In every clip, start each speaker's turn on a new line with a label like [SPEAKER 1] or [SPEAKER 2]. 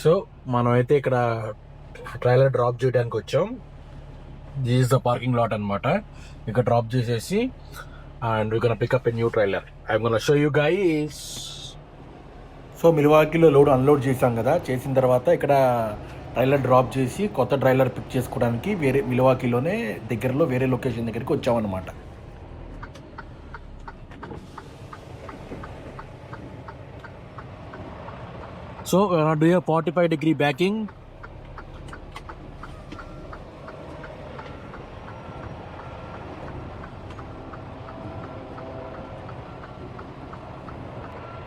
[SPEAKER 1] So మనం అయితే ఇక్కడ ట్రైలర్ డ్రాప్ చేయడానికి వచ్చాం. దిస్ ద పార్కింగ్ లాట్ అనమాట ఇక్కడ డ్రాప్ చేసేసి and we gonna pick up a new trailer I gonna show you guys so మిల్వాకిలో load unload చేసాం కదా. చేసిన తర్వాత ఇక్కడ ట్రైలర్ డ్రాప్ చేసి కొత్త ట్రైలర్ పిక్ చేసుకోవడానికి వేరే మిలవాకీలోనే దగ్గరలో వేరే లొకేషన్ దగ్గరికి వచ్చామన్నమాట. So do you forty five degree backing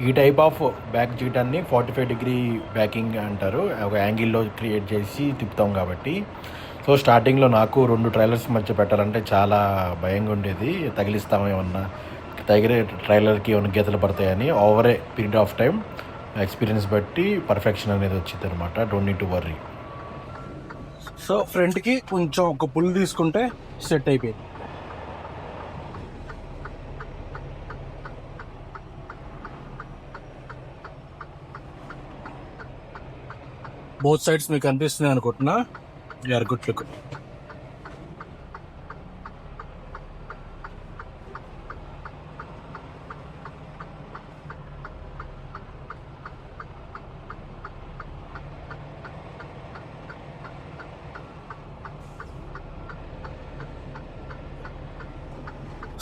[SPEAKER 1] ఈ టైప్ ఆఫ్ బ్యాక్ చేయటాన్ని ఫార్టీ ఫైవ్ డిగ్రీ బ్యాకింగ్ అంటారు. ఒక యాంగిల్లో క్రియేట్ చేసి తిప్పుతాం కాబట్టి. సో స్టార్టింగ్లో నాకు రెండు ట్రైలర్స్ మధ్య పెట్టాలంటే చాలా భయంగా ఉండేది. తగిలిస్తామేమన్నా తగిలే ట్రైలర్కి ఏమైనా గీతలు పడతాయని over a period of time experience బట్టి పర్ఫెక్షన్ అనేది వచ్చింది అనమాట don't need to worry so ఫ్రంట్కి కొంచెం ఒక పుల్ తీసుకుంటే సెట్ అయిపోయింది. బోత్ సైడ్స్ మీకు కనిపిస్తున్నాయి అనుకుంటున్నా. Are good look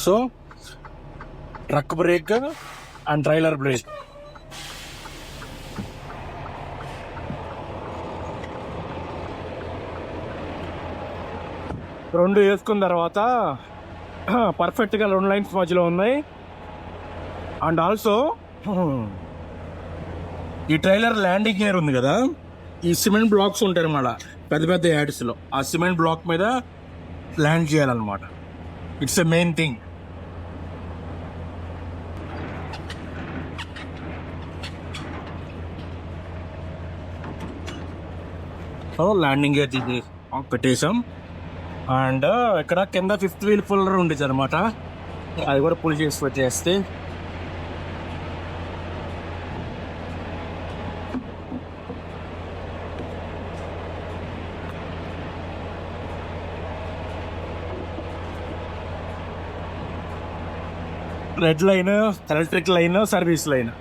[SPEAKER 1] so truck brake and trailer brake రెండు వేసుకున్న తర్వాత పర్ఫెక్ట్గా రెండు లైన్స్ మధ్యలో ఉన్నాయి. అండ్ ఆల్సో ఈ ట్రైలర్ ల్యాండింగ్ గేర్ ఉంది కదా ఈ సిమెంట్ బ్లాక్స్ ఉంటాయి అన్నమాట. పెద్ద పెద్ద యాడ్స్లో ఆ సిమెంట్ బ్లాక్ మీద ల్యాండ్ చేయాలన్నమాట. It's a main thing landing gear తీసి పెట్టేసాం అండ్ ఇక్కడ కింద ఫిఫ్త్ వీల్ పుల్లర్ ఉండేది అనమాట అది కూడా పుల్ చేసి వచ్చేస్తే red line electric line service line.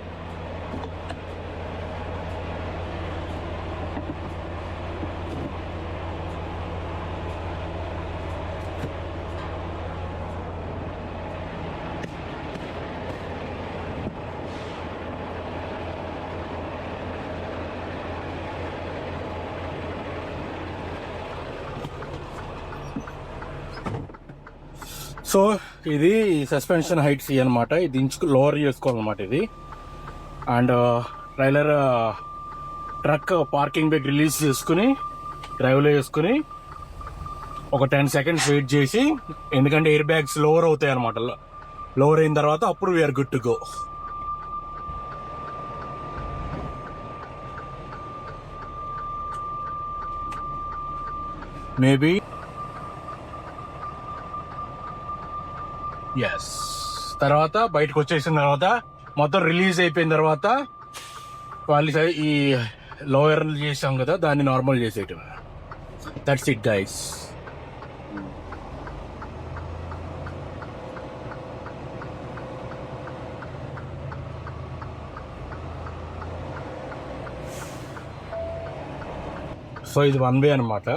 [SPEAKER 1] So ఇది సస్పెన్షన్ హైట్స్ అనమాట ఇది ఇంచుకు లోవర్ చేసుకోవాలన్నమాట ఇది. And trailer truck parking bag release చేసుకుని డ్రైవ్లో వేసుకుని ఒక టెన్ సెకండ్స్ వెయిట్ చేసి ఎందుకంటే ఎయిర్ బ్యాగ్స్ లోవర్ అవుతాయి అనమాట లోవర్ అయిన తర్వాత అప్పుడు we're good to go maybe yes తర్వాత బయటకు వచ్చేసిన తర్వాత మొత్తం రిలీజ్ అయిపోయిన తర్వాత వాళ్ళు ఈ లోయర్ చేసాం కదా దాన్ని నార్మల్ చేసేయటం. దట్స్ ఇట్ గైస్ సో ఇది వన్ వే అనమాట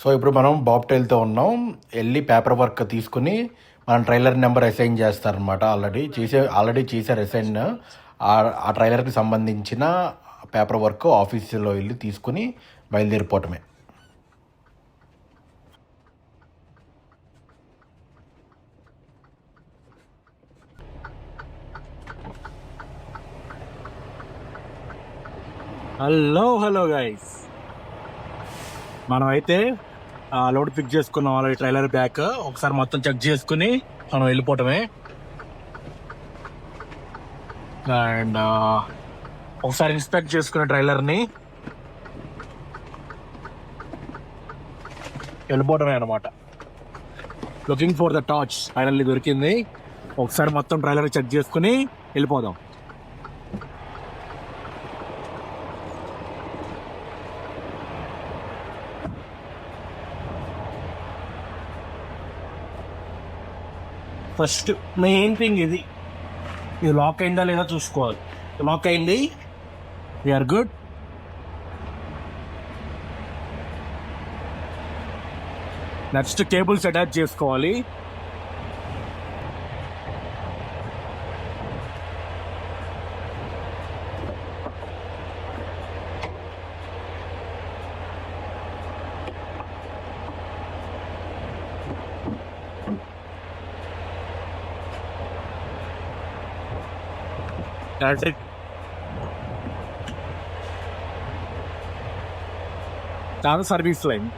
[SPEAKER 2] సో ఇప్పుడు మనం బాబ్టైల్తో ఉన్నాం. వెళ్ళి పేపర్ వర్క్ తీసుకుని మనం ట్రైలర్ నెంబర్ అసైన్ చేస్తారనమాట ఆల్రెడీ చేసే ఆల్రెడీ చేశారు అసైన్ ఆ ట్రైలర్కి సంబంధించిన పేపర్ వర్క్ ఆఫీసులో వెళ్ళి తీసుకుని బయలుదేరిపోవటమే.
[SPEAKER 1] హలో హలో గైస్ మనం అయితే లోడ్ పిక్ చేసుకున్నాం ఆల్రెడీ ట్రైలర్ బ్యాక్ ఒకసారి మొత్తం చెక్ చేసుకుని మనం వెళ్ళిపోవటమే. అండ్ ఒకసారి ఇన్స్పెక్ట్ చేసుకున్న ట్రైలర్ని వెళ్ళిపోవడమే అనమాట looking for the torch finally దొరికింది. ఒకసారి మొత్తం ట్రైలర్ చెక్ చేసుకుని వెళ్ళిపోదాం. ఫస్ట్ మెయిన్ థింగ్ ఇది. ఇది లాక్ అయిందా లేదా చూసుకోవాలి. లాక్ అయింది. We're good next cables attach చేసుకోవాలి. ప్యాట్రిక్ దాని service line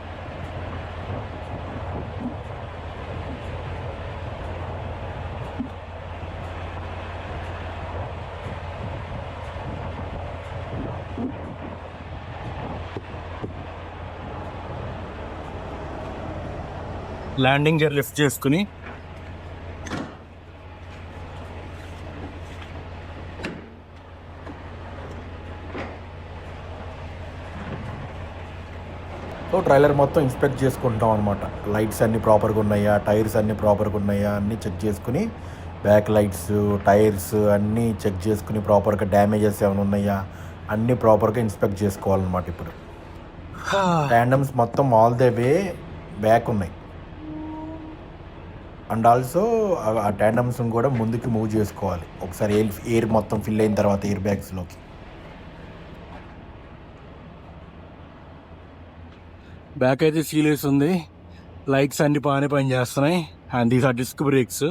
[SPEAKER 1] landing gear lift చేసుకుని
[SPEAKER 2] సో ట్రైలర్ మొత్తం ఇన్స్పెక్ట్ చేసుకుంటాం అనమాట లైట్స్ అన్నీ ప్రాపర్గా ఉన్నాయా? టైర్స్ అన్నీ ప్రాపర్గా ఉన్నాయా? అన్నీ చెక్ చేసుకుని బ్యాక్ లైట్స్ టైర్స్ అన్నీ చెక్ చేసుకుని ప్రాపర్గా డ్యామేజెస్ ఏమైనా ఉన్నాయా? అన్నీ ప్రాపర్గా ఇన్స్పెక్ట్ చేసుకోవాలన్నమాట ఇప్పుడు. ట్యాండమ్స్ మొత్తం ఆల్ ద వే బ్యాక్ ఉన్నాయి. అండ్ ఆల్సో ఆ ట్యాండమ్స్ కూడా ముందుకి మూవ్ చేసుకోవాలి. ఒకసారి ఎయిర్ ఎయిర్ మొత్తం ఫిల్ అయిన తర్వాత ఎయిర్ బ్యాగ్స్లోకి.
[SPEAKER 1] బ్యాక్ అయితే సీలియస్ ఉంది లైక్స్ అన్ని బాగానే పని చేస్తున్నాయి. And these are disc brakes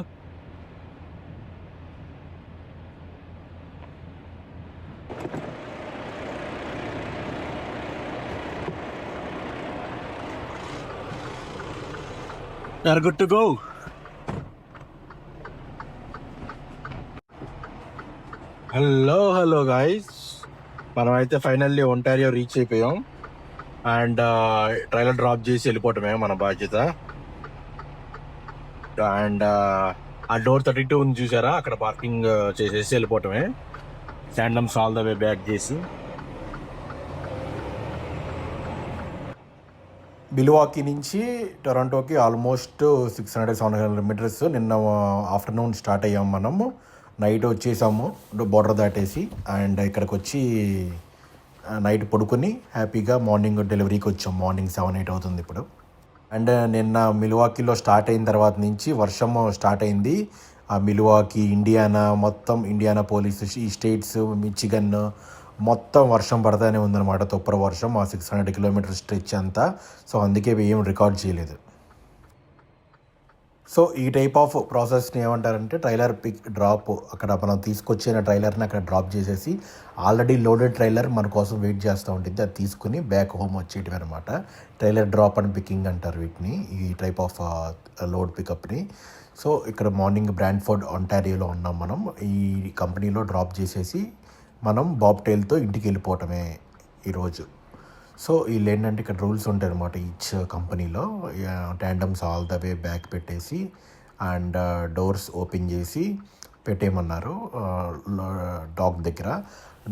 [SPEAKER 1] are good to go hello hello guys మనం అయితే ఫైనల్లీ ఒంటారియో రీచ్ అయిపోయాం. అండ్ ట్రైలర్ డ్రాప్ చేసి వెళ్ళిపోవటమే మన బాధ్యత. అండ్ ఆ డోర్ థర్టీ టూ ఉంది చూసారా? అక్కడ పార్కింగ్ చేసేసి వెళ్ళిపోవటమే. Tandems all the way back చేసి.
[SPEAKER 2] బిల్వాకి నుంచి టొరంటోకి almost six hundred seven hundred kilometres. నిన్న ఆఫ్టర్నూన్ స్టార్ట్ అయ్యాం మనము. నైట్ వచ్చేసాము బోర్డర్ దాటేసి. అండ్ ఇక్కడికి వచ్చి నైట్ పడుకొని హ్యాపీగా మార్నింగ్ డెలివరీకి వచ్చాం. మార్నింగ్ సెవెన్ ఎయిట్ అవుతుంది ఇప్పుడు. అండ్ నిన్న మిలువాకిలో స్టార్ట్ అయిన తర్వాత నుంచి వర్షం స్టార్ట్ అయింది. ఆ మిలువాకి ఇండియానా మొత్తం ఇండియానా పోలీసు ఈ స్టేట్స్ మిచిగన్ మొత్తం వర్షం పడతానే ఉందన్నమాట. తుప్పర వర్షం ఆ సిక్స్ హండ్రెడ్ కిలోమీటర్ స్ట్రెచ్ అంతా. సో అందుకే ఏం రికార్డ్ చేయలేదు. సో ఈ టైప్ ఆఫ్ ప్రాసెస్ని ఏమంటారంటే ట్రైలర్ పిక్ డ్రాప్ అక్కడ మనం తీసుకొచ్చిన ట్రైలర్ని అక్కడ డ్రాప్ చేసేసి ఆల్రెడీ లోడెడ్ ట్రైలర్ మన కోసం వెయిట్ చేస్తూ ఉంటుంది అది తీసుకుని బ్యాక్ హోమ్ వచ్చేటివి అనమాట ట్రైలర్ డ్రాప్ అండ్ పికింగ్ అంటారు వీటిని ఈ టైప్ ఆఫ్ లోడ్ పికప్ని సో ఇక్కడ మార్నింగ్ బ్రాండ్ఫోర్డ్ ఒంటారియోలో ఉన్నాం మనం. ఈ కంపెనీలో డ్రాప్ చేసేసి మనం బాబ్ టైల్తో ఇంటికి వెళ్ళిపోవటమే ఈరోజు. సో వీళ్ళు ఏంటంటే ఇక్కడ రూల్స్ ఉంటాయి అనమాట ఈచ్ కంపెనీలో. Tandems all the way back పెట్టేసి అండ్ డోర్స్ ఓపెన్ చేసి పెట్టేయమన్నారు డాగ్ దగ్గర.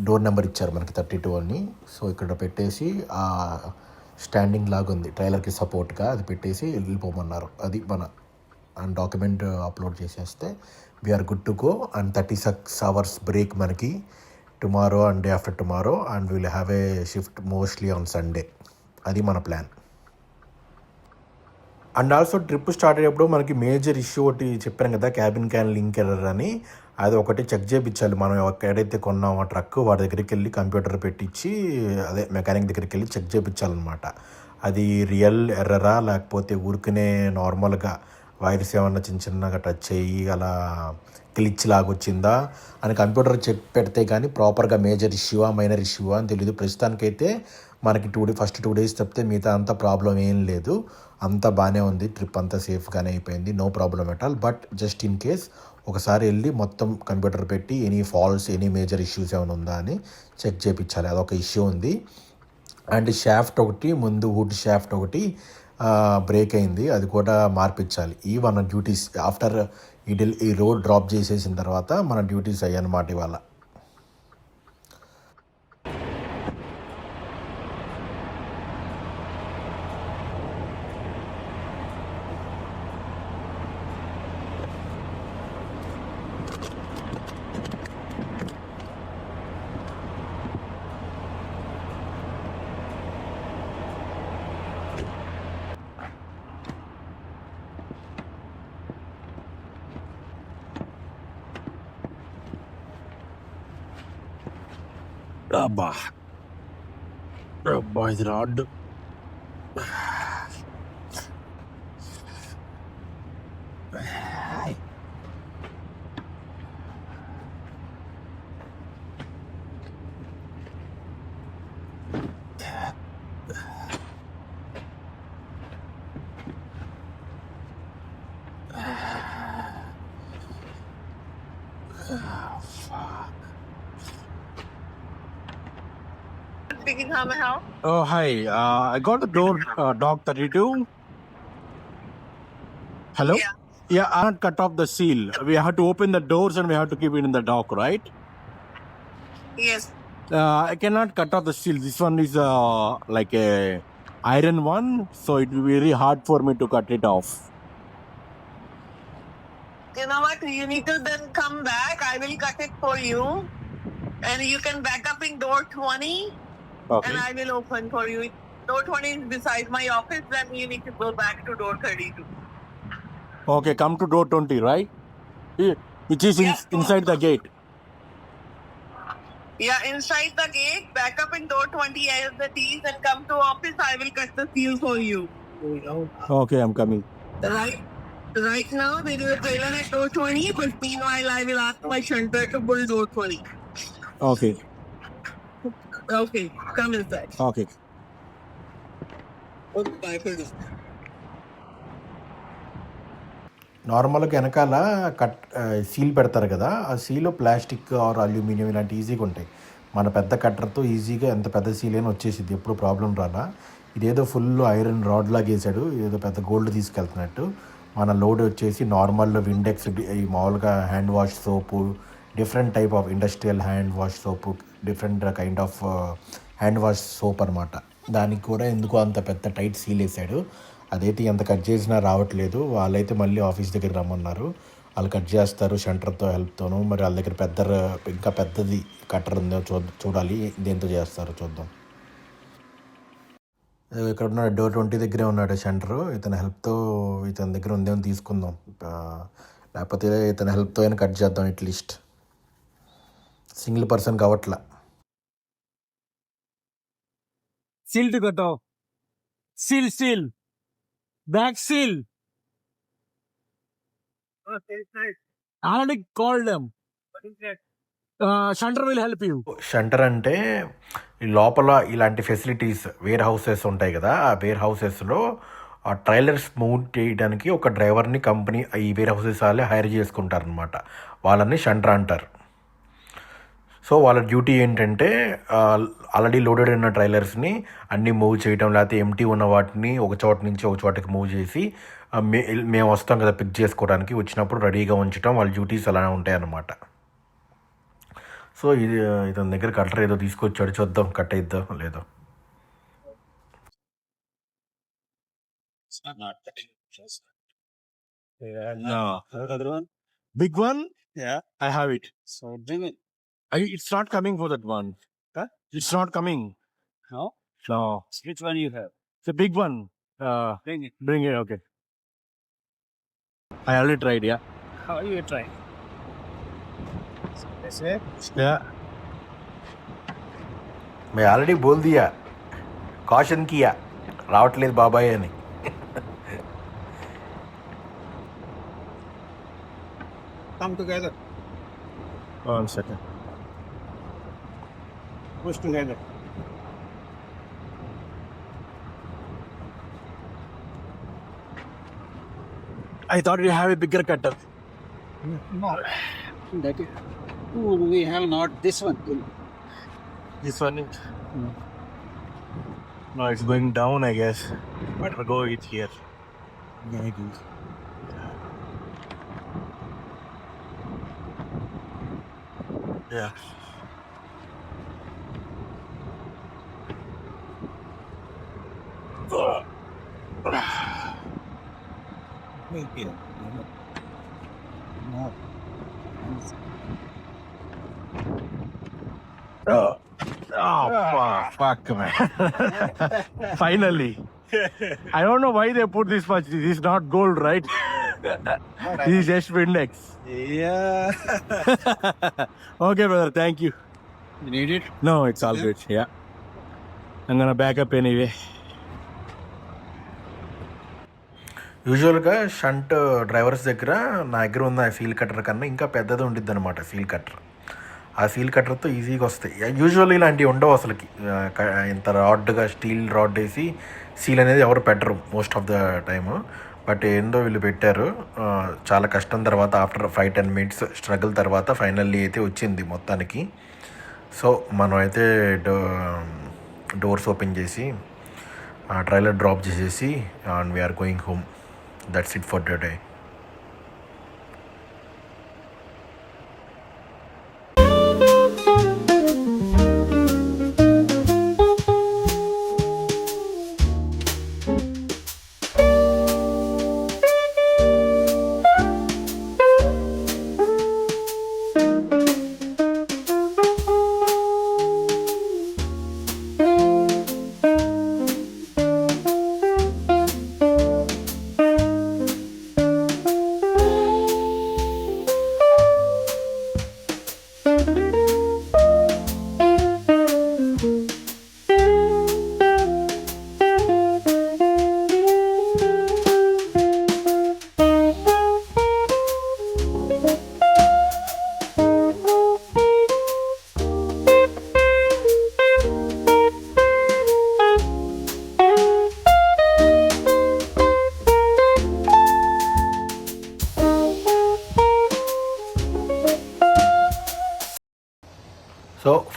[SPEAKER 2] డోర్ నెంబర్ ఇచ్చారు మనకి థర్టీ టూ అని. సో ఇక్కడ పెట్టేసి ఆ స్టాండింగ్ లాగా ఉంది. ట్రైలర్కి సపోర్ట్గా అది పెట్టేసి వెళ్ళిపోమన్నారు. అది మన అండ్ డాక్యుమెంట్ అప్లోడ్ చేసేస్తే we're good to go and thirty six hours break మనకి tomorrow and day after tomorrow and will have a shift mostly on Sunday అది మన plan and also trip start అయ్యేటప్పుడు మనకి మేజర్ ఇష్యూ ఒకటి చెప్పాను కదా cabin can link error అని. అది ఒకటి చెక్ చేయించాలి మనం ఎక్కడైతే కొన్నామో ట్రక్ వాడి దగ్గరికి వెళ్ళి కంప్యూటర్ పెట్టించి అదే మెకానిక్ దగ్గరికి వెళ్ళి చెక్ చేయించాలన్నమాట అది రియల్ ఎర్రరా లేకపోతే ఊరికనే నార్మల్గా వైరస్ ఏమన్నా చిన్న చిన్నగా టచ్ అయ్యి అలా గ్లిచ్ లాగా వచ్చిందా అని కంప్యూటర్ చెక్ పెడితే కానీ ప్రాపర్గా మేజర్ ఇష్యూవా మైనర్ ఇష్యూవా అని తెలియదు ప్రస్తుతానికైతే మనకి two day first two days తప్పితే మిగతా అంత ప్రాబ్లం ఏం లేదు. అంతా బాగానే ఉంది. ట్రిప్ అంతా సేఫ్గానే అయిపోయింది. No problem at all but just in case ఒకసారి వెళ్ళి మొత్తం కంప్యూటర్ పెట్టి any faults any major issues ఏమైనా ఉందా అని చెక్ చేయించాలి అదొక ఇష్యూ ఉంది. అండ్ షాఫ్ట్ ఒకటి ముందు వుడ్ షాఫ్ట్ ఒకటి బ్రేక్ అయింది. అది కూడా మార్పించాలి ఈ వన్ డ్యూటీస్ ఆఫ్టర్ ఈ డెల్ ఈ రోడ్ డ్రాప్ చేసేసిన తర్వాత మన డ్యూటీస్ అయ్యన్నమాట ఇవాళ.
[SPEAKER 1] అబ్బా అబ్బా ఇది rod
[SPEAKER 3] Speaking, how may I help?
[SPEAKER 1] Oh, hi. Uh, I got the door, uh, dog 32. Hello?
[SPEAKER 3] Yeah.
[SPEAKER 1] Yeah, I can't cut off the seal. We have to open the doors and we have to keep it in the dock, right?
[SPEAKER 3] Yes.
[SPEAKER 1] Uh, I cannot cut off the seal. This one is uh, like a iron one, so it will be very hard for me to cut it off.
[SPEAKER 3] You know what? You need to then come back. I will cut it for you. And you can back up in door 20
[SPEAKER 1] Okay.
[SPEAKER 3] and I will open for you. Door 20 is beside my office, then you need to go back to door 32.
[SPEAKER 1] Okay, come to door 20, right? Yeah, Which is in,
[SPEAKER 3] Yeah.
[SPEAKER 1] inside the gate.
[SPEAKER 3] Yeah, inside the gate, back up in door 20 as the T's and come to office. I will cut the seal for you.
[SPEAKER 1] Okay, I'm coming.
[SPEAKER 3] Right. Right now, there is a trailer at door 20, but meanwhile, I will ask my shunter to pull door 20.
[SPEAKER 1] Okay,
[SPEAKER 3] Okay, come inside.
[SPEAKER 1] okay.
[SPEAKER 3] Okay, bye this.
[SPEAKER 2] నార్మల్గా వెనకాల cut seal పెడతారు కదా ఆ seal plastic are aluminium ఇలాంటి ఈజీగా ఉంటాయి మన పెద్ద కట్టర్తో ఈజీగా ఎంత పెద్ద సీల్ అయినా వచ్చేసింది ఎప్పుడు ప్రాబ్లం రాలా ఇదేదో ఫుల్ ఐరన్ రాడ్ లాగా వేసాడు ఏదో పెద్ద గోల్డ్ తీసుకెళ్తున్నట్టు మన లోడ్ వచ్చేసి నార్మల్ విండెక్స్ ఈ మామూలుగా hand wash soap different type of industrial hand wash soap different kind of hand wash soap అనమాట దానికి కూడా ఎందుకో అంత పెద్ద టైట్ సీల్ వేసాడు. అదైతే ఎంత కట్ చేసినా రావట్లేదు. వాళ్ళైతే మళ్ళీ ఆఫీస్ దగ్గర రమ్మన్నారు. వాళ్ళు కట్ చేస్తారు షంటర్తో హెల్ప్తోనూ మరి వాళ్ళ దగ్గర పెద్ద ఇంకా పెద్దది కట్టర్ ఉందో చూ చూడాలి. దేంతో చేస్తారో చూద్దాం. ఇక్కడ ఉన్నాడు డోర్ ట్వంటీ దగ్గరే ఉన్నాడు సెంటర్ ఇతని హెల్ప్తో ఇతని దగ్గర ఉందేమో తీసుకుందాం. లేకపోతే ఇతని హెల్ప్తో అయినా కట్ చేద్దాం అట్లీస్ట్ సింగిల్ పర్సన్ కావట్లా.
[SPEAKER 4] Seal, seal. Back seal. I already called them. Uh, Chandra will help you.
[SPEAKER 2] Shunter అంటే ఈ లోపల ఇలాంటి ఫెసిలిటీస్ వేర్ హౌసెస్ ఉంటాయి కదా ఆ వేర్ హౌసెస్లో ఆ ట్రైలర్స్ మూవ్ చేయడానికి ఒక డ్రైవర్ని కంపెనీ ఈ వేర్ హౌసెస్ వాళ్ళే హైర్ చేసుకుంటారనమాట వాళ్ళని షంటర్ అంటారు సో వాళ్ళ డ్యూటీ ఏంటంటే ఆల్రెడీ లోడెడ్ ఉన్న ట్రైలర్స్ని అన్నీ మూవ్ చేయడం లేకపోతే ఎంటీ ఉన్న వాటిని ఒక చోట నుంచి ఒక చోటకి మూవ్ చేసి మే మేము వస్తాం కదా పిక్ చేసుకోవడానికి వచ్చినప్పుడు రెడీగా ఉంచడం వాళ్ళ డ్యూటీస్ అలా ఉంటాయన్నమాట సో ఇది ఇతని దగ్గర కట్టర్ ఏదో తీసుకొచ్చాడు చూద్దాం కట్ అయిద్దాం లేదో
[SPEAKER 4] No. Other one?
[SPEAKER 1] Big one?
[SPEAKER 4] Yeah.
[SPEAKER 1] I have it.
[SPEAKER 4] So bring it.
[SPEAKER 1] I, it's not coming for that one.
[SPEAKER 4] Huh?
[SPEAKER 1] It's not coming.
[SPEAKER 4] No?
[SPEAKER 1] No.
[SPEAKER 4] Which one you have?
[SPEAKER 1] It's a big one. Uh,
[SPEAKER 4] Bring it.
[SPEAKER 1] bring it, okay. I already tried, yeah.
[SPEAKER 4] How are you trying? That's it.
[SPEAKER 1] Yeah.
[SPEAKER 2] May already boll Diya caution Kia రావట్లేదు బాబాయ్ అని
[SPEAKER 4] Come together.
[SPEAKER 1] One second.
[SPEAKER 4] Push together.
[SPEAKER 1] I thought you have a bigger cutter.
[SPEAKER 4] No. That is. We have not this one.
[SPEAKER 2] This one is. No, it's going down, I guess. But we'll go it here.
[SPEAKER 4] Maybe.
[SPEAKER 2] Yeah.
[SPEAKER 4] Maybe. No.
[SPEAKER 2] Oh, oh fuck, ah. fuck, man. Finally. I don't know why they put this much. This is not gold, right? this is just Windex.
[SPEAKER 4] Yeah.
[SPEAKER 2] Okay, brother. Thank you.
[SPEAKER 4] You need it?
[SPEAKER 2] No, it's all good. Yeah. I'm gonna back up anyway. యూజువల్గా shunt drivers దగ్గర నా దగ్గర ఉన్న seal cutter కన్నా ఇంకా పెద్దది ఉండిద్ది అనమాట సీల్ కట్టర్ ఆ సీల్ కట్టర్తో ఈజీగా వస్తాయి. యూజువల్లీ ఇలాంటివి ఉండవు అసలుకి. ఇంత రాడ్గా స్టీల్ రాడ్ వేసి సీల్ అనేది ఎవరు పెట్టరు most of the time but ఏందో వీళ్ళు పెట్టారు. చాలా కష్టం తర్వాత after five ten minutes struggle తర్వాత ఫైనల్లీ అయితే వచ్చింది మొత్తానికి. సో మనం అయితే డో డోర్స్ ఓపెన్ చేసి ట్రైలర్ డ్రాప్ చేసేసి and we're going home that's it for the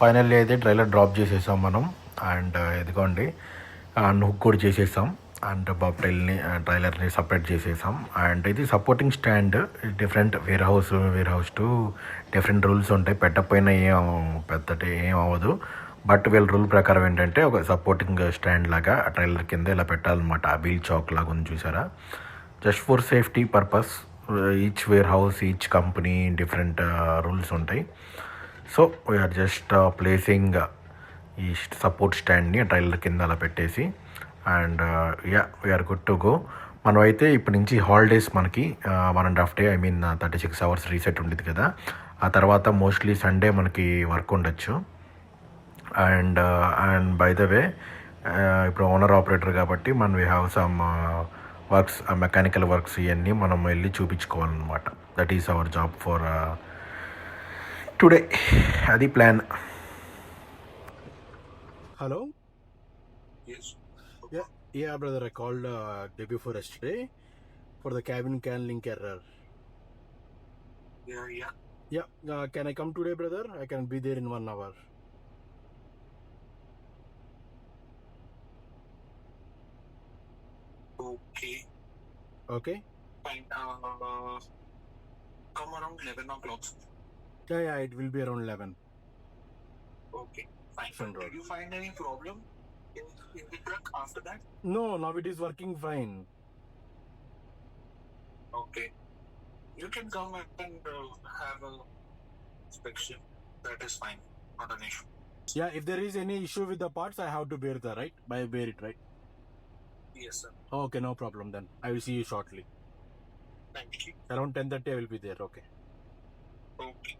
[SPEAKER 2] finally అయితే ట్రైలర్ డ్రాప్ చేసేసాం మనం. అండ్ ఇదిగోండి. అండ్ హుక్ కూడా చేసేసాం. అండ్ బాబ్ టైల్ని ట్రైలర్ని సపరేట్ చేసేసాం. అండ్ ఇది supporting stand. Different warehouse warehouse to different rules ఉంటాయి. పెట్టకపోయినా ఏం పెద్దటి ఏం అవ్వదు. బట్ వీళ్ళ రూల్ ప్రకారం ఏంటంటే ఒక సపోర్టింగ్ స్టాండ్ లాగా ఆ ట్రైలర్ కింద ఇలా పెట్టాలన్నమాట. ఆ వీల్ చాక్ లాగా ఉంది చూసారా? Just for safety purpose each warehouse each company different rules ఉంటాయి. సో వీఆర్ జస్ట్ ప్లేసింగ్ ఈ సపోర్ట్ స్టాండ్ని ట్రైలర్ కింద అలా పెట్టేసి and yeah we're good to go మనం అయితే ఇప్పటి నుంచి హాలిడేస్ మనకి one and half day I mean thirty six hours reset ఉండేది కదా. ఆ తర్వాత మోస్ట్లీ సండే మనకి వర్క్ ఉండొచ్చు. And and by the way ఇప్పుడు ఓనర్ ఆపరేటర్ కాబట్టి మనం we have some works mechanical works ఇవన్నీ మనం వెళ్ళి చూపించుకోవాలన్నమాట. That is our job for today అది plan hello
[SPEAKER 5] Yes.
[SPEAKER 2] Yeah, yeah, brother. I called uh, day before yesterday for the cabin can link error.
[SPEAKER 5] Yeah, yeah.
[SPEAKER 2] Yeah, uh, can I come today, brother? I can be there in one hour.
[SPEAKER 5] Okay.
[SPEAKER 2] Okay.
[SPEAKER 5] Fine. Uh, come around 11 o'clock.
[SPEAKER 2] Yeah, yeah. It will be around eleven.
[SPEAKER 5] Okay. Fine.
[SPEAKER 2] Road.
[SPEAKER 5] Did you find any problem in, in the truck after that?
[SPEAKER 2] No, now it is working fine.
[SPEAKER 5] Okay. You can come and uh, have a inspection. That is fine. Not an issue.
[SPEAKER 2] Yeah, if there is any issue with the parts, I have to bear the right. I bear it, right?
[SPEAKER 5] Yes, sir.
[SPEAKER 2] Okay, no problem then. I will see you shortly.
[SPEAKER 5] Thank you.
[SPEAKER 2] Around ten thirty, I will be there. Okay.
[SPEAKER 5] Okay.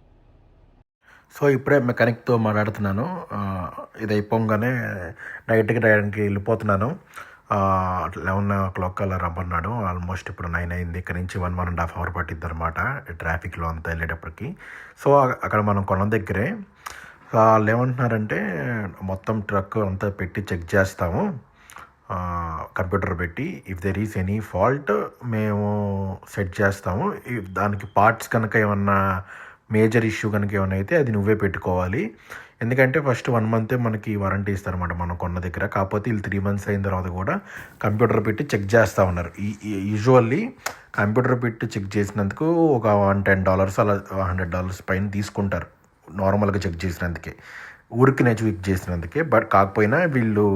[SPEAKER 2] So ఇప్పుడే మెకానిక్తో మాట్లాడుతున్నాను. ఇది అయిపోగానే డైరెక్ట్గా డైరెక్ట్కి వెళ్ళిపోతున్నాను. Eleven ఓ clock అలా రమ్మన్నాడు. Almost ఇప్పుడు నైన్ అయింది. ఇక్కడ నుంచి one one and half hour పట్టిద్ది అనమాట ట్రాఫిక్లో అంతా వెళ్ళేటప్పటికి. సో అక్కడ మనం కొన్న దగ్గరే వాళ్ళు ఏమంటున్నారంటే మొత్తం ట్రక్ అంతా పెట్టి చెక్ చేస్తాము. కంప్యూటర్ పెట్టి. If there is any fault మేము సెట్ చేస్తాము. దానికి పార్ట్స్ కనుక ఏమన్నా మేజర్ ఇష్యూ కనుక ఏమైనా అయితే అది నువ్వే పెట్టుకోవాలి. ఎందుకంటే ఫస్ట్ వన్ మంతే మనకి వారంటీ ఇస్తారన్నమాట మనం కొన్న దగ్గర. కాకపోతే వీళ్ళు త్రీ మంత్స్ అయిన తర్వాత కూడా కంప్యూటర్ పెట్టి చెక్ చేస్తూ ఉన్నారు. యూజువల్లీ కంప్యూటర్ పెట్టి చెక్ చేసినందుకు ఒక వన్ టెన్ డాలర్స్ అలా హండ్రెడ్ డాలర్స్ పైన తీసుకుంటారు. నార్మల్గా చెక్ చేసినందుకే. ఊరికి నేను చెక్ చేసినందుకే బట్ కాకపోయినా వీళ్ళు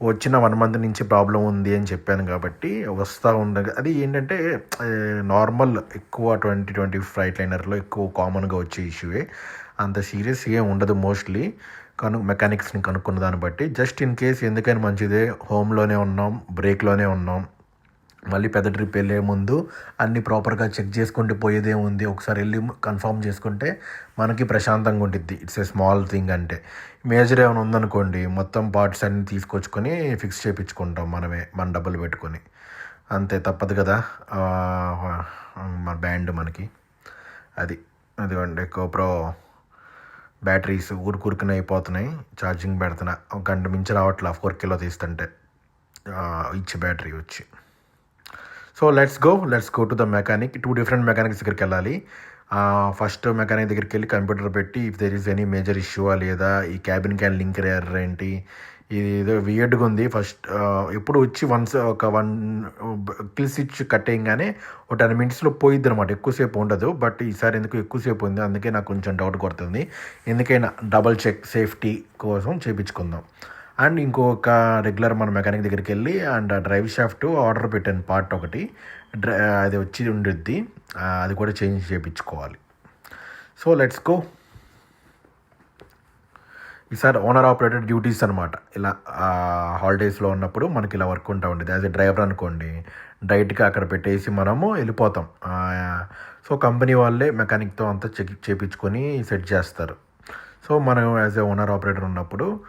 [SPEAKER 2] వచ్చిన వన్ మంత్ నుంచి ప్రాబ్లం ఉంది అని చెప్పాను కాబట్టి వస్తూ ఉండగా అది ఏంటంటే నార్మల్ ఎక్కువ ట్వంటీ ట్వంటీ ఫ్లైట్ లైనర్లో ఎక్కువ కామన్గా వచ్చే ఇష్యూవే అంత సీరియస్ ఏం ఉండదు మోస్ట్లీ కను మెకానిక్స్ని కనుక్కున్న దాన్ని బట్టి. జస్ట్ ఇన్ కేస్ ఎందుకైనా మంచిదే హోమ్లోనే ఉన్నాం బ్రేక్లోనే ఉన్నాం. మళ్ళీ పెద్ద ట్రిప్ వెళ్ళే ముందు అన్ని ప్రాపర్గా చెక్ చేసుకుంటే పోయేదే ఉంది. ఒకసారి వెళ్ళి కన్ఫర్మ్ చేసుకుంటే మనకి ప్రశాంతంగా ఉంటుంది ఇట్స్ ఏ స్మాల్ థింగ్ అంటే. మేజర్ ఏమైనా ఉందనుకోండి మొత్తం పార్ట్స్ అన్ని తీసుకొచ్చుకొని ఫిక్స్ చేయించుకుంటాం మనమే మన డబ్బులు పెట్టుకొని. అంతే తప్పదు కదా. మన బ్యాండ్ మనకి. అది అదిగోండి కోప్రో బ్యాటరీస్ ఊరుకురుకునే అయిపోతున్నాయి. ఛార్జింగ్ పెడుతున్నా. ఒక గంట మించి రావట్లే ఫోర్ కిలో తీస్తుంటే. ఇచ్చి ఇచ్చే బ్యాటరీ వచ్చి. So let's go let's go to the mechanic. Two different mechanics దగ్గరికి వెళ్ళాలి. ఫస్ట్ మెకానిక్ దగ్గరికి వెళ్ళి కంప్యూటర్ పెట్టి if there is any major issue లేదా ఈ క్యాబిన్ క్యాన్ లింక్ ఎర్రర్ ఏంటి ఇది ఏదో వియర్డ్గా ఉంది. ఫస్ట్ ఎప్పుడు వచ్చి వన్స్ ఒక వన్ కిల్ స్విచ్ కట్టేయంగానే ఒక టెన్ మినిట్స్లో పోయిద్ది అనమాట ఎక్కువసేపు ఉండదు. బట్ ఈసారి ఎందుకు ఎక్కువసేపు ఉంది? అందుకే నాకు కొంచెం డౌట్ కొడుతుంది. ఎందుకైనా డబల్ చెక్ సేఫ్టీ కోసం చేయించుకుందాం అండ్ ఇంకొక రెగ్యులర్ మన మెకానిక్ దగ్గరికి వెళ్ళి అండ్ డ్రైవ్ షాఫ్ట్ ఆర్డర్ పెట్టాను పార్ట్ ఒకటి. డ్రై అది వచ్చి ఉండిద్ది. అది కూడా చేంజ్ చేయించుకోవాలి సో లెట్స్ గో ఈసారి ఓనర్ ఆపరేటెడ్ డ్యూటీస్ అనమాట ఇలా హాలిడేస్లో ఉన్నప్పుడు మనకి ఇలా వర్క్ ఉంటా ఉండేది. యాజ్ ఎ డ్రైవర్ అనుకోండి డైట్గా అక్కడ పెట్టేసి మనము వెళ్ళిపోతాం. సో కంపెనీ వాళ్ళే మెకానిక్తో అంతా చెక్ చేపించుకొని సెట్ చేస్తారు. సో మనం యాజ్ ఎ ఓనర్ ఆపరేటర్ ఉన్నప్పుడు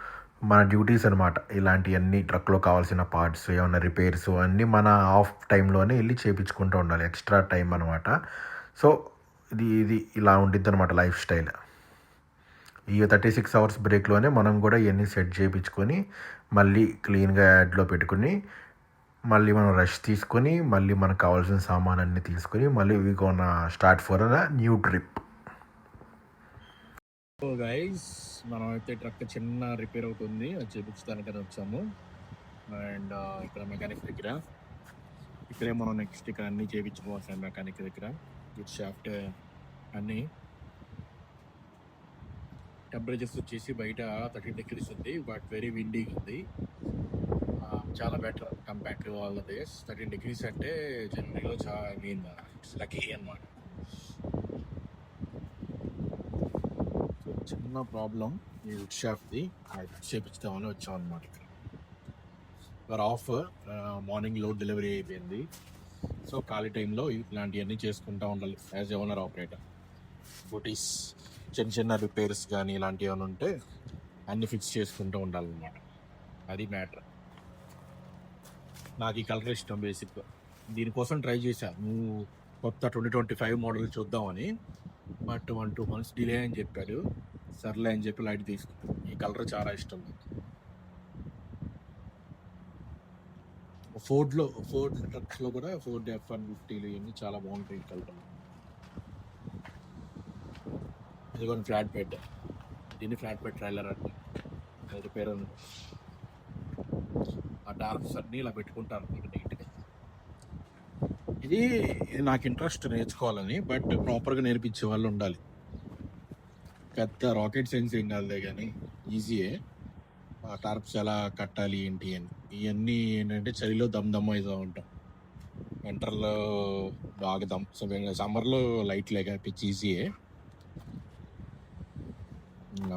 [SPEAKER 2] మన డ్యూటీస్ అనమాట ఇలాంటివన్నీ ట్రక్లో కావాల్సిన పార్ట్స్ ఏమైనా రిపేర్స్ అన్నీ మన ఆఫ్ టైంలోనే వెళ్ళి చేపించుకుంటూ ఉండాలి. ఎక్స్ట్రా టైం అనమాట సో ఇది ఇది ఇలా ఉండిద్ది అనమాట లైఫ్ స్టైల్ ఈ థర్టీ సిక్స్ అవర్స్ బ్రేక్లోనే మనం కూడా ఇవన్నీ సెట్ చేయించుకొని మళ్ళీ క్లీన్గా యాడ్లో పెట్టుకుని మళ్ళీ మనం రష్ తీసుకొని మళ్ళీ మనకు కావాల్సిన సామాన్ అన్నీ తీసుకొని మళ్ళీ we gonna start for a new trip
[SPEAKER 1] so guys మనం అయితే ట్రక్ చిన్న రిపేర్ అవుతుంది. అది చేపించడానికని వచ్చాము. అండ్ ఇక్కడ మెకానిక్ దగ్గర. ఇక్కడే మనం నెక్స్ట్ ఇక్కడ అన్ని చేయించుకోవాల్సిన మెకానిక్ దగ్గర. గుడ్ షాఫ్ట్ అన్నీ. టెంపరేచర్స్ వచ్చేసి బయట థర్టీ డిగ్రీస్ ఉంది బట్ వెరీ విండీ ఉంది. చాలా better compare to all the days thirteen degrees అంటే జనరల్గా చాలా ఐ మీన్ ఇట్స్ లక్కీ అనమాట చిన్న ప్రాబ్లం ఈ వుడ్ షాఫ్ట్ది చేపించుదామని వచ్చాం అనమాట ఇక్కడ ఆఫ్ మార్నింగ్ లోడ్ డెలివరీ అయిపోయింది. సో ఖాళీ టైంలో ఇలాంటివన్నీ చేసుకుంటూ ఉండాలి యాజ్ ఎ ఓనర్ ఆపరేటర్. బుటీస్ చిన్న చిన్న రిపేర్స్ కానీ ఇలాంటివి ఏమైనా ఉంటే అన్ని ఫిక్స్ చేసుకుంటూ ఉండాలన్నమాట. అది మ్యాటర్. నాకు ఈ కలర్ ఇష్టం బేసిక్గా దీనికోసం ట్రై చేశా. నువ్వు కొత్త ట్వంటీ ట్వంటీ ఫైవ్ మోడల్ చూద్దామని. But one two months delay అని చెప్పాడు. సర్లే అని చెప్పి లైట్ తీసుకుంటాం ఈ కలర్ చాలా ఇష్టం నాకు. ఫోర్డ్లో ఫోర్డ్ ట్రక్స్లో కూడా ఫోర్డ్ ఎఫ్ వన్ ఫిఫ్టీలు ఇవన్నీ చాలా బాగుంటాయి ఈ కలర్ ఇది కొన్ని ఫ్లాట్ బెడ్ దీన్ని ఫ్లాట్ బెడ్ ట్రైలర్ అంటే. అది పేరు ఆ డార్క్స్ అన్నీ ఇలా పెట్టుకుంటారు నీట్గా ఇది నాకు ఇంట్రెస్ట్ నేర్చుకోవాలని బట్ ప్రాపర్గా నేర్పించే వాళ్ళు ఉండాలి. పెద్ద రాకెట్ సైన్స్ ఏం కాదులే కానీ ఈజీయే ఆ టార్ప్స్ ఎలా కట్టాలి ఏంటి అని. ఇవన్నీ ఏంటంటే చలిలో దమ్ దమ్ అవుతూ ఉంటాం. వింటర్లో బాగా దమ్ సమ్మర్లో లైట్ లేక పిచ్చి ఈజీయే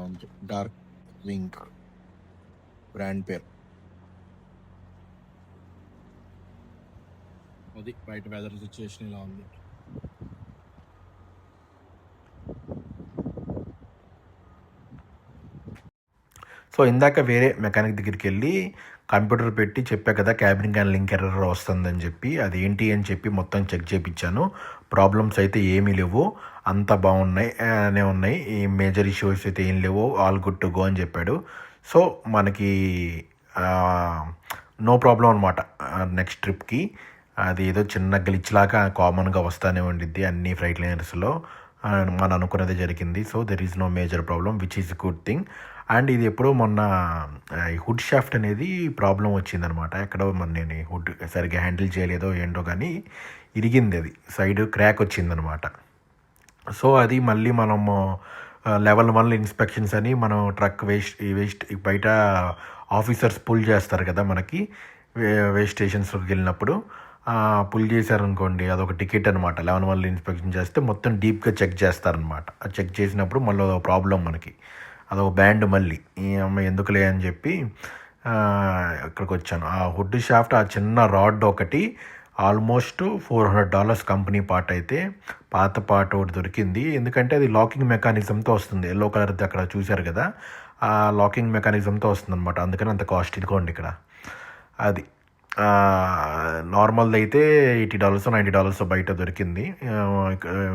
[SPEAKER 1] ఉంది. Dark wink. బ్రాండ్ పేరు. అది బయట వెదర్ సిచ్యువేషన్ ఇలా ఉంది.
[SPEAKER 2] సో ఇందాక వేరే మెకానిక్ దగ్గరికి వెళ్ళి కంప్యూటర్ పెట్టి చెప్పా కదా క్యాబిన్ క్యాన్ లింక్ ఎర్రర్ వస్తుందని చెప్పి అది ఏంటి అని చెప్పి మొత్తం చెక్ చేయించాను ప్రాబ్లమ్స్ అయితే ఏమీ లేవు అంత బాగున్నాయి అనే ఉన్నాయి. ఈ మేజర్ ఇష్యూస్ అయితే ఏం లేవు ఆల్ గుడ్ టు గో అని చెప్పాడు. సో మనకి నో ప్రాబ్లం అనమాట నెక్స్ట్ ట్రిప్కి. అది ఏదో చిన్న గ్లిచ్ లాగా కామన్గా వస్తానే ఉండిద్ది అన్ని ఫ్లైట్ లైనర్స్లో. మనం అనుకున్నది జరిగింది. So there is no major problem which is good thing and ఇది ఎప్పుడో మొన్న హుడ్ షాఫ్ట్ అనేది ప్రాబ్లం వచ్చిందనమాట. ఎక్కడో మన నేను హుడ్ సరిగ్గా హ్యాండిల్ చేయలేదో ఏంటో కానీ ఇరిగింది అది. సైడ్ క్రాక్ వచ్చిందనమాట. సో అది మళ్ళీ మనము లెవెల్ వన్ ఇన్స్పెక్షన్స్ అని మనం ట్రక్ వేస్ట్ వేస్ట్ బయట ఆఫీసర్స్ పుల్ చేస్తారు కదా మనకి వేస్ట్ స్టేషన్స్కి వెళ్ళినప్పుడు పుల్ చేశారనుకోండి అదొక టికెట్ అనమాట. లెవెన్ వన్ ఇన్స్పెక్షన్ చేస్తే మొత్తం డీప్గా చెక్ చేస్తారనమాట. చెక్ చేసినప్పుడు మళ్ళీ ప్రాబ్లం మనకి. అదొక బ్యాండ్ మళ్ళీ. ఈ అమ్మాయి ఎందుకులే అని చెప్పి అక్కడికి ఇక్కడికి వచ్చాను ఆ హుడ్ షాఫ్ట్ ఆ చిన్న రాడ్ ఒకటి almost four hundred dollars company part అయితే పాత పార్ట్ ఒకటి దొరికింది. ఎందుకంటే అది లాకింగ్ మెకానిజంతో వస్తుంది. ఎల్లో కలర్ అక్కడ చూశారు కదా ఆ లాకింగ్ మెకానిజంతో వస్తుంది అనమాట అందుకని అంత కాస్ట్ ఇదిగోండి ఇక్కడ. అది నార్మల్ది అయితే ఎయిటీ డాలర్స్ నైంటీ డాలర్స్ బయట దొరికింది.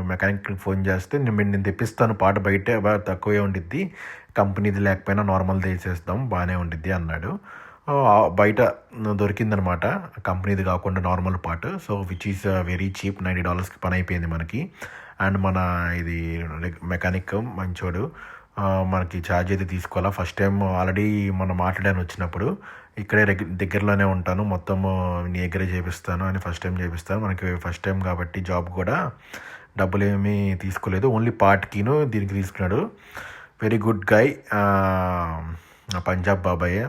[SPEAKER 2] మెకానిక్ ఫోన్ చేస్తే నేను నేను తెప్పిస్తాను పాట బయట బాగా తక్కువే ఉండిద్ది. కంపెనీది లేకపోయినా నార్మల్ది వేసేస్తాం బాగానే ఉండిద్ది అన్నాడు. బయట దొరికిందనమాట. కంపెనీది కాకుండా normal part so which is very cheap ninety డాలర్స్కి పని అయిపోయింది మనకి. అండ్ మన ఇది మెకానిక్ మంచోడు. మనకి ఛార్జ్ అయితే తీసుకోవాలా. ఫస్ట్ టైం ఆల్రెడీ మనం మాట్లాడాను వచ్చినప్పుడు. ఇక్కడే దగ్గరలోనే ఉంటాను. మొత్తం నీ దగ్గరే చేపిస్తాను అని ఫస్ట్ టైం చేపిస్తాను. మనకి ఫస్ట్ టైం కాబట్టి జాబ్ కూడా డబ్బులు ఏమీ తీసుకోలేదు ఓన్లీ పార్ట్కిను దీనికి తీసుకున్నాడు. వెరీ గుడ్ గై పంజాబ్ బాబాయ్.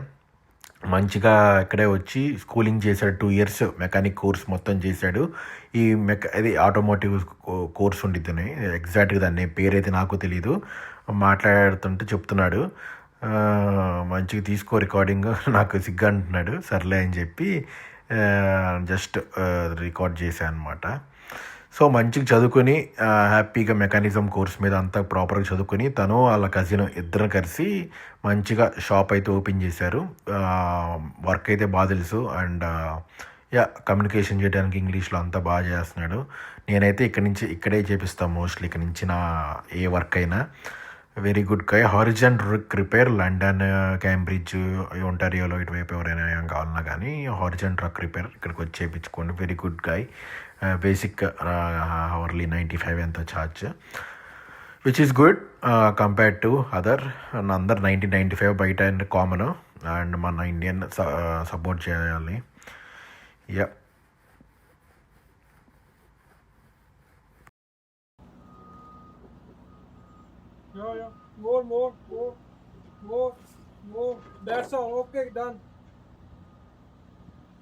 [SPEAKER 2] మంచిగా ఇక్కడే వచ్చి స్కూలింగ్ చేశాడు. టూ ఇయర్స్ మెకానిక్ కోర్స్ మొత్తం చేశాడు. ఈ మెక అది ఆటోమోటివ్ కోర్స్ ఉండిద్దని. ఎగ్జాక్ట్గా దాన్ని పేరైతే నాకు తెలియదు మాట్లాడుతుంటే చెప్తున్నాడు. మంచిగా తీసుకో రికార్డింగ్. నాకు సిగ్గు అంటున్నాడు. సర్లే అని చెప్పి జస్ట్ రికార్డ్ చేశాను అనమాట సో మంచిగా చదువుకొని హ్యాపీగా మెకానిజం కోర్స్ మీద అంతా ప్రాపర్గా చదువుకొని తను వాళ్ళ కజిన్ ఇద్దరు కలిసి మంచిగా షాప్ అయితే ఓపెన్ చేశారు. వర్క్ అయితే బాగా తెలుసు. అండ్ యా కమ్యూనికేషన్ చేయడానికి ఇంగ్లీష్లో అంతా బాగా చేస్తున్నాడు. నేనైతే ఇక్కడి నుంచి ఇక్కడే చేపిస్తాను. మోస్ట్లీ ఇక్కడి నుంచి నా ఏ వర్క్ అయినా. Very good guy Horizon rig repair London Cambridge ఒంటారియోలో ఇటువైపు ఎవరైనా ఏం కావాలన్నా కానీ హారిజన్ ట్రక్ రిపేర్ ఇక్కడికి వచ్చి చేయించుకోండి. Very good guy basic hourly ninety five ఎంతో charge? Which is good compared to other అందరు నైన్టీన్ నైంటీ ఫైవ్ బయట అండ్ కామన్ అండ్ మన ఇండియన్ సపోర్ట్ చేయాలి.
[SPEAKER 6] Yeah More, more, more, more, more. That's all. Okay, done.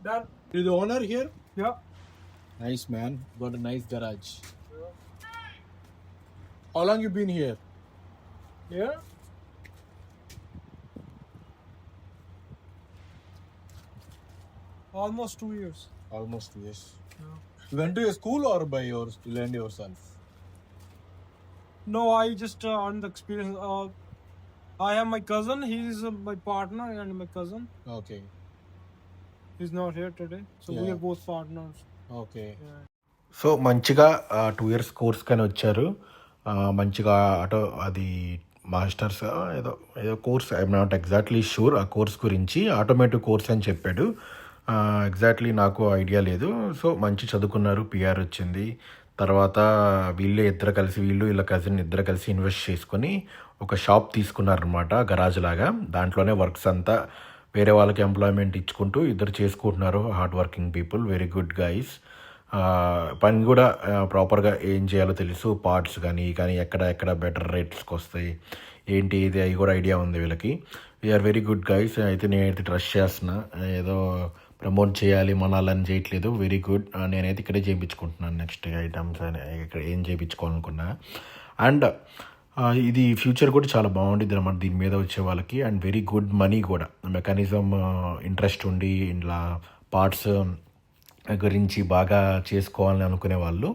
[SPEAKER 6] Done.
[SPEAKER 4] You the owner here?
[SPEAKER 6] Yeah.
[SPEAKER 4] Nice man. Got a nice garage. How long you been here?
[SPEAKER 6] Yeah. Almost two years.
[SPEAKER 4] Almost two years.
[SPEAKER 6] Yeah.
[SPEAKER 4] You went to a school or by your you learned yourself?
[SPEAKER 6] No, I just uh, on the experience. Uh, I have my cousin. He's uh, my partner and my cousin.
[SPEAKER 4] Okay.
[SPEAKER 6] He's not here today, so we
[SPEAKER 4] Yeah.
[SPEAKER 6] are both partners.
[SPEAKER 4] Okay.
[SPEAKER 6] Yeah.
[SPEAKER 2] So మంచిగా two years course కానీ వచ్చారు ఆ, మంచిగా auto అది masters ఏదో ఏదో course I'm not exactly sure ఆ course గురించి ఆటోమేటివ్ కోర్స్ అని చెప్పాడు ఎగ్జాక్ట్లీ నాకు ఐడియా లేదు సో మంచి చదువుకున్నారు పిఆర్ వచ్చింది తర్వాత వీళ్ళు ఇద్దరు కలిసి వీళ్ళు వీళ్ళ కజిన్ ఇద్దరు కలిసి ఇన్వెస్ట్ చేసుకొని ఒక షాప్ తీసుకున్నారనమాట గరాజ్ లాగా. దాంట్లోనే వర్క్స్ అంతా వేరే వాళ్ళకి ఎంప్లాయ్మెంట్ ఇచ్చుకుంటూ ఇద్దరు చేసుకుంటున్నారు hard working people very good guys పని కూడా ప్రాపర్గా ఏం చేయాలో తెలుసు పార్ట్స్ కానీ కానీ ఎక్కడ ఎక్కడ బెటర్ రేట్స్కి వస్తాయి ఏంటి ఇది అవి కూడా ఐడియా ఉంది వీళ్ళకి. వీఆర్ వెరీ గుడ్ గైస్ అయితే నేనైతే ట్రస్ట్ చేస్తున్నా. ఏదో ప్రమోట్ చేయాలి మనాలని చేయట్లేదు. వెరీ గుడ్ నేనైతే ఇక్కడే చేయించుకుంటున్నాను నెక్స్ట్ ఐటమ్స్ అని. ఇక్కడ ఏం చేయించుకోవాలనుకున్నా. అండ్ ఇది ఫ్యూచర్ కూడా చాలా బాగుంటుంది అనమాట దీని మీద వచ్చే వాళ్ళకి. అండ్ వెరీ గుడ్ మనీ కూడా. మెకానిజం ఇంట్రెస్ట్ ఉండి ఇలా పార్ట్స్ గురించి బాగా చేసుకోవాలని అనుకునే వాళ్ళు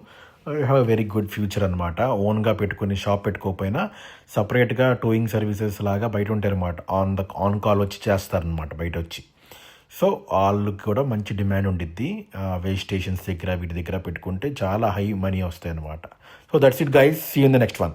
[SPEAKER 2] have a very good future అనమాట ఓన్గా పెట్టుకుని షాప్ పెట్టుకోకపోయినా సపరేట్గా టూయింగ్ సర్వీసెస్ లాగా బయట ఉంటారనమాట అనమాట ఆన్ ద ఆన్ కాల్ వచ్చి చేస్తారనమాట బయట వచ్చి సో వాళ్ళకి కూడా మంచి డిమాండ్ ఉండిద్ది. వేస్ట్ స్టేషన్స్ దగ్గర వీటి దగ్గర పెట్టుకుంటే చాలా హై మనీ వస్తాయి అనమాట so that's it guys see in the next one